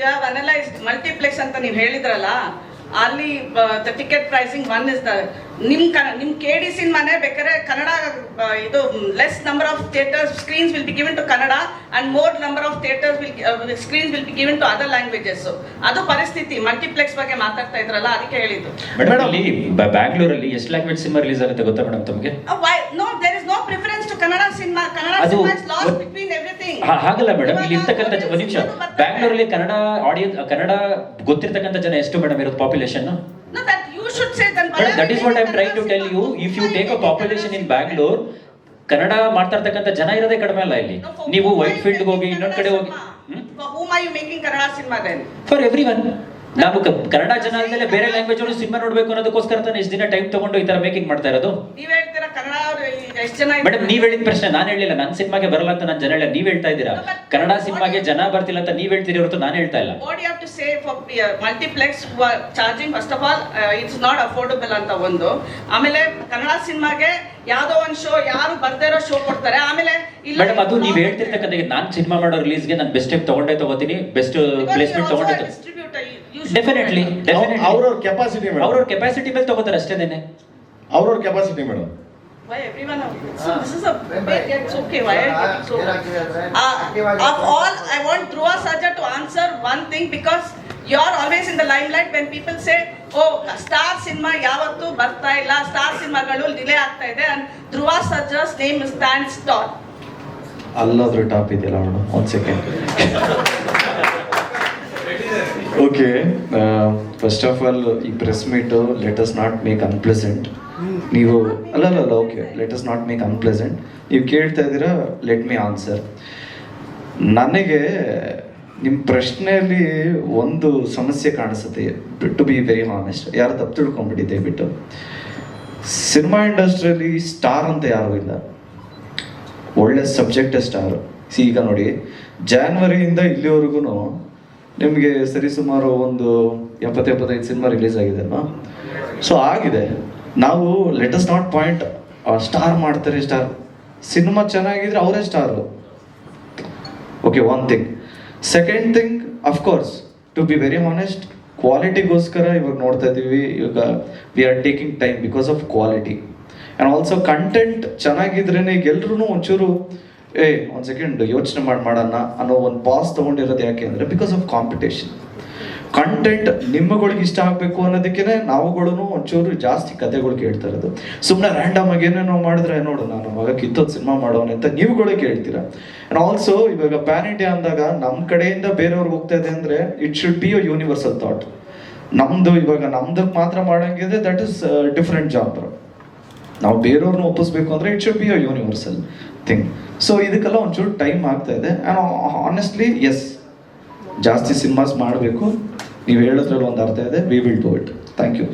You multiplex ಅಂತ ನೀವು ಹೇಳಿದ್ರಲ್ಲ ಅಲ್ಲಿ ticket pricing one is the ನಿಮ್ ಕ ನಿಮ್ ಕೆ ಡಿ ಸಿನಿಮಾನೇ ಬೇಕಾದ್ರೆ ಕನ್ನಡ ಇದು less number of theatre screens will be given to Kannada and more number of theatres will screens will be given to other languages ಅದು ಪರಿಸ್ಥಿತಿ ಮಲ್ಟಿಪ್ಲೆಕ್ಸ್ ಬಗ್ಗೆ ಮಾತಾಡ್ತಾ ಇದ್ರಲ್ಲ ಅದಕ್ಕೆ ಹೇಳಿದ್ದು. ಮೇಡಮ್ ಬ್ಯಾಂಗ್ಳೂರಲ್ಲಿ ಎಷ್ಟು ಲ್ಯಾಂಗ್ವೇಜ್ ಸಿನಿಮಾ ರಿಲೀಸ್ ಆಗುತ್ತೆ ಗೊತ್ತಾ ಮೇಡಮ್ ತಮಗೆ? No there is no preference to Kannada cinema Kannada cinema last between ಹಾಗಲ್ಲ ಮೇಡಮ್ ಇಲ್ಲಿ ಇರ್ತಕ್ಕಂಥ ಒಂದು ನಿಮಿಷ. ಬ್ಯಾಂಗ್ಳೂರಲ್ಲಿ ಕನ್ನಡ ಆಡಿಯನ್ಸ್ ಕನ್ನಡ ಗೊತ್ತಿರ್ತಕ್ಕಂಥ ಜನ ಎಷ್ಟು ಮೇಡಮ್ ಇರೋದು population that is what I try to tell you if you take a population in Bangalore Kannada ಮಾಡ್ತಾ ಇರ್ತಕ್ಕಂಥ ಜನ ಇರೋದೇ ಕಡಿಮೆ ಅಲ್ಲ ಇಲ್ಲಿ. ನೀವು ವೈಟ್ ಫೀಲ್ಡ್ ಹೋಗಿ ಇನ್ನೊಂದ್ ಕಡೆ ಹೋಗಿ? ಫಾರ್ ಎವ್ರಿ ಒನ್ ನಾವು ಕನ್ನಡ ಜನ ಆದ್ಮೇಲೆ ಬೇರೆ ಲ್ಯಾಂಗ್ವೇಜ್ ಅವರು ಸಿನಿಮಾ ನೋಡ್ಬೇಕು ಅನ್ನೋದಕ್ಕೋಸ್ಕರ ತಾನೇ ಇಷ್ಟು ದಿನ ಟೈಮ್ ತಗೊಂಡು ಈ ತರ ಮೇಕಿಂಗ್ ಮಾಡ್ತಾ ಇರೋದು ನೀವ್ ಹೇಳ್ತೀರಾ ಕನ್ನಡ ಅವ್ರು ಎಷ್ಟು ಜನ ಇದ್ದಾರೆ? ಮೇಡಮ್ ನೀವ್ ಹೇಳಿದ ಪ್ರಶ್ನೆ ನಾನು ಹೇಳಿಲ್ಲ ನನ್ನ ಸಿನಿಮಾಗೆ ಬರಲ್ಲ ಅಂತ ನಾನು ಜನ ಹೇಳಿಲ್ಲ ನೀವ್ ಹೇಳ್ತಾ ಇದ್ದೀರಾ? ಕನ್ನಡ ಸಿನಿಮಾಗೆ ಜನ ಬರ್ತಿಲ್ಲ ಅಂತ ನೀವ್ ಹೇಳ್ತೀರಿ ಹೊರತು ನಾನು ಹೇಳ್ತಾ ಇಲ್ಲ. What you have to say for multiplex charging first of all it's not affordable ಅಂತ ಒಂದು. ಆಮೇಲೆ ಕನ್ನಡ ಸಿನಿಮಾಗೆ ಯಾವ್ದೋ ಒಂದ್ ಶೋ ಯಾರು ಬರ್ದೇ ಇರೋ ಶೋ ಕೊಡ್ತಾರೆ. ಆಮೇಲೆ ಮೇಡಮ್ ಅದು ನೀವ್ ಹೇಳ್ತಿರ್ತಕ್ಕಂಥ ನಾನ್ ಸಿನಿಮಾ ಮಾಡೋ ರಿಲೀಸ್ಗೆ ನಾನು ಬೆಸ್ಟ್ ಟೈಪ್ ತಗೊಂಡೇ ತಗೋತೀನಿ ಬೆಸ್ಟ್ ಪ್ಲೇಸ್ಮೆಂಟ್ ತಗೊಂಡೆ ಡೆಫಿನೆಟ್ಲಿ ಡೆಫಿನೆಟ್ಲಿ ಅವ್ರವ್ರ ಕೆಪಾಸಿಟಿ ಮೇಡಮ್. ಅವ್ರವ್ರ ಕೆಪಾಸಿಟಿ ಮೇಲೆ ತಗೋತಾರೆ ಅಷ್ಟೇನೆ ಅವ್ರವ್ರ capacity madam. Why everyone? So this is a bit, it's okay. Why are you so? Uh, of all, I want Dhruva Sarja to answer one thing because you are always in the limelight when people say, oh, star cinema yavattu ಬರ್ತಾ ಇಲ್ಲ star ಸಿನಿಮಾಗಳು delay ಆಗ್ತಾ ಇದೆ and Dhruva Sarja's name stands tall ಅಲ್ಲಾದ್ರೂ top ಇದೆಯಲ್ಲ madam ಒಂದು second okay first of all ಈ press meet let us not make unpleasant ನೀವು, ಅಲ್ಲ ಅಲ್ಲ okay let us not make unpleasant ನೀವು ಕೇಳ್ತಾ ಇದ್ದೀರಾ ಲೆಟ್ ಮೀ ಆನ್ಸರ್ ನನಗೆ ನಿಮ್ಮ ಪ್ರಶ್ನೆಯಲ್ಲಿ ಒಂದು ಸಮಸ್ಯೆ ಕಾಣಿಸುತ್ತೆ ಟು ಬಿ ವೆರಿ ಹಾನೆಸ್ಟ್ ಯಾರು ತಪ್ಪು ತಿಳ್ಕೊಂಬಿಡಿ ದಯವಿಟ್ಟು. ಸಿನಿಮಾ ಇಂಡಸ್ಟ್ರಿಯಲ್ಲಿ ಸ್ಟಾರ್ ಅಂತ ಯಾರೂ ಇಲ್ಲ. ಒಳ್ಳೆ ಸಬ್ಜೆಕ್ಟ್ ಸ್ಟಾರ್ ಈಗ ನೋಡಿ ಜಾನ್ವರಿಯಿಂದ ಇಲ್ಲಿವರೆಗೂ ನಿಮಗೆ ಸರಿಸುಮಾರು ಒಂದು ಎಪ್ಪತ್ತು ಎಪ್ಪತ್ತೈದು ಸಿನಿಮಾ ರಿಲೀಸ್ ಆಗಿದೆ ಅಲ್ವಾ ಸೊ ಆಗಿದೆ. ನಾವು ಲೆಟಸ್ ನಾಟ್ ಪಾಯಿಂಟ್ ಸ್ಟಾರ್ ಮಾಡ್ತಾರೆ ಸ್ಟಾರ್ ಸಿನಿಮಾ ಚೆನ್ನಾಗಿದ್ರೆ ಅವರೇ star okay one thing second thing of course to be very honest ಕ್ವಾಲಿಟಿಗೋಸ್ಕರ ಇವಾಗ ನೋಡ್ತಾ ಇದ್ದೀವಿ. ಇವಾಗ we are taking time because of quality and also content ಚೆನ್ನಾಗಿದ್ರೇ ಈಗ ಎಲ್ರೂ ಒಂಚೂರು, ಏ, ಒಂದು ಸೆಕೆಂಡ್ ಯೋಚನೆ ಮಾಡಿ, ಮಾಡೋಣ ಅನ್ನೋ ಒಂದು ಪಾಸ್ ತೊಗೊಂಡಿರೋದು ಯಾಕೆ ಅಂದರೆ ಬಿಕಾಸ್ ಆಫ್ ಕಾಂಪಿಟೇಷನ್ ಕಂಟೆಂಟ್ ನಿಮ್ಮಗಳಿಗೆ ಇಷ್ಟ ಆಗಬೇಕು ಅನ್ನೋದಕ್ಕೆ ನಾವುಗಳು ಒಂಚೂರು ಜಾಸ್ತಿ ಕತೆಗಳು ಕೇಳ್ತಾ ಇರೋದು. ಸುಮ್ಮನೆ ರ್ಯಾಂಡಮ್ ಆಗಿ ಏನೇನೋ ಮಾಡಿದ್ರೆ ನೋಡು, ನಾನು ಅವಾಗ ಕಿತ್ತೋದು ಸಿನಿಮಾ ಮಾಡೋನೆ ಅಂತ ನೀವುಗಳೇ ಕೇಳ್ತೀರಾ. ಆ್ಯಂಡ್ ಆಲ್ಸೋ ಇವಾಗ ಪ್ಯಾನ್ ಇಂಡಿಯಾ ಅಂದಾಗ ನಮ್ಮ ಕಡೆಯಿಂದ ಬೇರೆಯವ್ರಿಗೆ ಹೋಗ್ತಾ ಇದೆ ಅಂದರೆ it should be a universal thought ನಮ್ಮದು ಇವಾಗ ನಮ್ದಕ್ಕೆ ಮಾತ್ರ ಮಾಡೋಂಗಿದೆ ದಟ್ ಇಸ್ ಡಿಫ್ರೆಂಟ್ ಜಾಬ್ ನಾವು ಬೇರೆಯವ್ರನ್ನ ಒಪ್ಪಿಸ್ಬೇಕು ಅಂದರೆ it should be a universal thing so ಇದಕ್ಕೆಲ್ಲ ಒಂಚೂರು ಟೈಮ್ ಆಗ್ತಾ ಇದೆ. ಆ್ಯಂಡ್ ಆನೆಸ್ಟ್ಲಿ ಎಸ್ ಜಾಸ್ತಿ ಸಿನಿಮಾಸ್ ಮಾಡಬೇಕು. ನೀವು ಹೇಳೋದ್ರಲ್ಲಿ ಒಂದು ಅರ್ಥ ಇದೆ. We will do it thank you